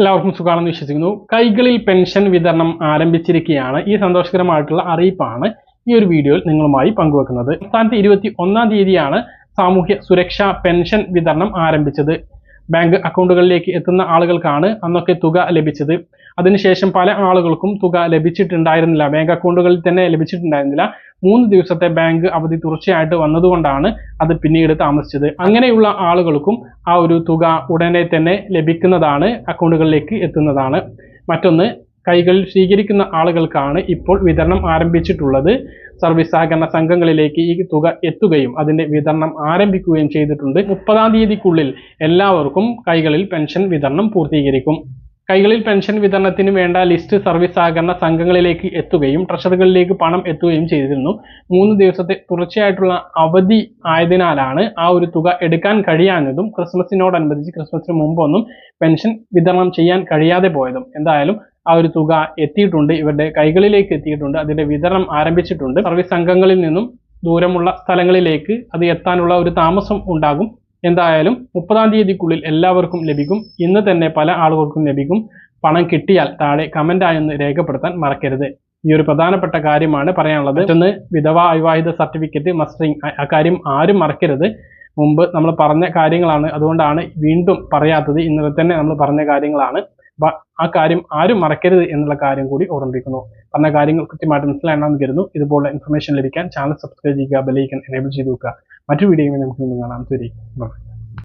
എല്ലാവർക്കും സുഖമാണെന്ന് വിശ്വസിക്കുന്നു. കൈകളിൽ പെൻഷൻ വിതരണം ആരംഭിച്ചിരിക്കുകയാണ്. ഈ സന്തോഷകരമായിട്ടുള്ള അറിയിപ്പാണ് ഈ ഒരു വീഡിയോയിൽ നിങ്ങളുമായി പങ്കുവെക്കുന്നത്. സംസ്ഥാനത്ത് ഇരുപത്തി ഒന്നാം തീയതിയാണ് സാമൂഹ്യ സുരക്ഷാ പെൻഷൻ വിതരണം ആരംഭിച്ചത്. ബാങ്ക് അക്കൗണ്ടുകളിലേക്ക് എത്തുന്ന ആളുകൾക്കാണ് അന്നൊക്കെ തുക ലഭിച്ചത്. അതിനുശേഷം പല ആളുകൾക്കും തുക ലഭിച്ചിട്ടുണ്ടായിരുന്നില്ല. ബാങ്ക് അക്കൗണ്ടുകളിൽ തന്നെ ലഭിച്ചിട്ടുണ്ടായിരുന്നില്ല. മൂന്ന് ദിവസത്തെ ബാങ്ക് അവധി തുടർച്ചയായിട്ട് വന്നതുകൊണ്ടാണ് അത് പിന്നീട് താമസിച്ചത്. അങ്ങനെയുള്ള ആളുകൾക്കും ആ ഒരു തുക ഉടനെ തന്നെ ലഭിക്കുന്നതാണ് അക്കൗണ്ടുകളിലേക്ക് എത്തുന്നതാണ്. മറ്റൊന്ന് കൈകളിൽ സ്വീകരിക്കുന്ന ആളുകൾക്കാണ് ഇപ്പോൾ വിതരണം ആരംഭിച്ചിട്ടുള്ളത്. സർവീസ് സഹകരണ സംഘങ്ങളിലേക്ക് ഈ തുക എത്തുകയും അതിന്റെ വിതരണം ആരംഭിക്കുകയും ചെയ്തിട്ടുണ്ട്. മുപ്പതാം തീയതിക്കുള്ളിൽ എല്ലാവർക്കും കൈകളിൽ പെൻഷൻ വിതരണം പൂർത്തീകരിക്കും. കൈകളിൽ പെൻഷൻ വിതരണത്തിന് വേണ്ട ലിസ്റ്റ് സർവീസ് സഹകരണ സംഘങ്ങളിലേക്ക് എത്തുകയും ട്രഷറികളിലേക്ക് പണം എത്തുകയും ചെയ്തിരുന്നു. മൂന്ന് ദിവസത്തെ തുടർച്ചയായിട്ടുള്ള അവധി ആയതിനാലാണ് ആ ഒരു തുക എടുക്കാൻ കഴിയാഞ്ഞതും ക്രിസ്മസിനോടനുബന്ധിച്ച് ക്രിസ്മസിന് മുമ്പൊന്നും പെൻഷൻ വിതരണം ചെയ്യാൻ കഴിയാതെ പോയതും. എന്തായാലും ആ ഒരു തുക എത്തിയിട്ടുണ്ട് ഇവരുടെ കൈകളിലേക്ക് എത്തിയിട്ടുണ്ട് അതിന്റെ വിതരണം ആരംഭിച്ചിട്ടുണ്ട്. സർവീസ് സംഘങ്ങളിൽ നിന്നും ദൂരമുള്ള സ്ഥലങ്ങളിലേക്ക് അത് എത്താനുള്ള ഒരു താമസം ഉണ്ടാകും. എന്തായാലും മുപ്പതാം തീയതിക്കുള്ളിൽ എല്ലാവർക്കും ലഭിക്കും. ഇന്ന് തന്നെ പല ആളുകൾക്കും ലഭിക്കും. പണം കിട്ടിയാൽ താഴെ കമന്റായി ഒന്ന് രേഖപ്പെടുത്താൻ മറക്കരുത്. ഈ ഒരു പ്രധാനപ്പെട്ട കാര്യമാണ് പറയാനുള്ളത്. മറ്റൊന്ന് വിധവ അവിവാഹിത സർട്ടിഫിക്കറ്റ് മസ്റ്ററിങ് അക്കാര്യം ആരും മറക്കരുത്. മുമ്പ് നമ്മൾ പറഞ്ഞ കാര്യങ്ങളാണ്. അതുകൊണ്ടാണ് വീണ്ടും പറയാത്തത്. ഇന്നലെ തന്നെ നമ്മൾ പറഞ്ഞ കാര്യങ്ങളാണ്. ആ കാര്യം ആരും മറക്കരുത് എന്നുള്ള കാര്യം കൂടി ഓർമ്മിപ്പിക്കുന്നു. പറഞ്ഞ കാര്യങ്ങൾ കൃത്യമായിട്ട് മനസ്സിലാണെന്ന് കരുതുന്നു. ഇതുപോലെ ഇൻഫർമേഷൻ ലഭിക്കാൻ ചാനൽ സബ്സ്ക്രൈബ് ചെയ്യുക ബെലൈക്കൻ എനേബിൾ ചെയ്ത് വെക്കുക മറ്റു വീഡിയോയുമായി നമുക്ക് കാണാം. ശരി